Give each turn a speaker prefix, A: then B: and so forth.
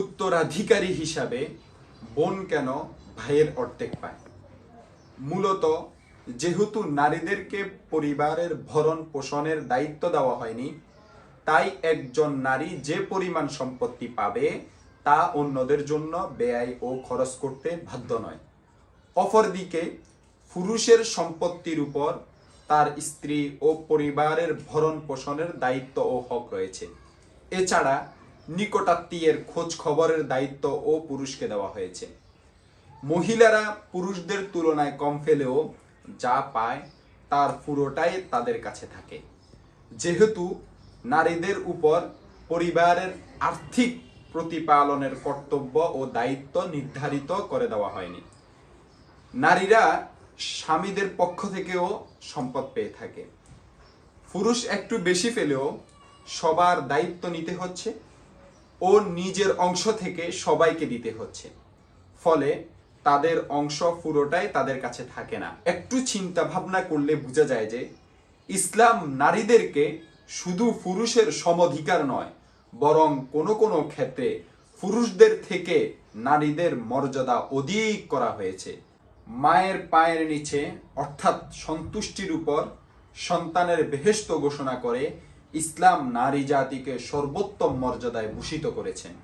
A: উত্তরাধিকারী হিসাবে বোন কেন ভাইয়ের অর্ধেক পায়? মূলত যেহেতু নারীদেরকে পরিবারের ভরণ পোষণের দায়িত্ব দেওয়া হয়নি, তাই একজন নারী যে পরিমাণ সম্পত্তি পাবে, তা অন্যদের জন্য ব্যয় ও খরচ করতে বাধ্য নয়। অপরদিকে, পুরুষের সম্পত্তির উপর তার স্ত্রী ও পরিবারের ভরণ পোষণের দায়িত্ব ও হক রয়েছে। এছাড়া নিকটাত্মীয়ের খোঁজ খবরের দায়িত্ব ও পুরুষকে দেওয়া হয়েছে। মহিলারা পুরুষদের তুলনায় কম ফেলেও যা পায় তার পুরোটাই তাদের কাছে থাকে। যেহেতু নারীদের উপর পরিবারের আর্থিক প্রতিপালনের কর্তব্য ও দায়িত্ব নির্ধারিত করে দেওয়া হয়নি। নারীরা স্বামীদের পক্ষ থেকেও সম্পদ পেয়ে থাকে। পুরুষ একটু বেশি ফেলেও সবার দায়িত্ব নিতে হচ্ছে। ও নিজের অংশ থেকে সবাইকে দিতে হচ্ছে। ফলে তাদের অংশ পুরোটাই তাদের কাছে থাকে না। একটু চিন্তা ভাবনা করলে বোঝা যায় যে, ইসলাম নারীদেরকে শুধু পুরুষের সমধিকার নয়, বরং কোনো কোনো ক্ষেত্রে পুরুষদের থেকে নারীদের মর্যাদা অধিক করা হয়েছে। মায়ের পায়ের নিচে অর্থাৎ সন্তুষ্টির উপর সন্তানের বেহেস্ত ঘোষণা করে ইসলাম নারী জাতিকে সর্বোত্তম মর্যাদায় ভূষিত করেছেন।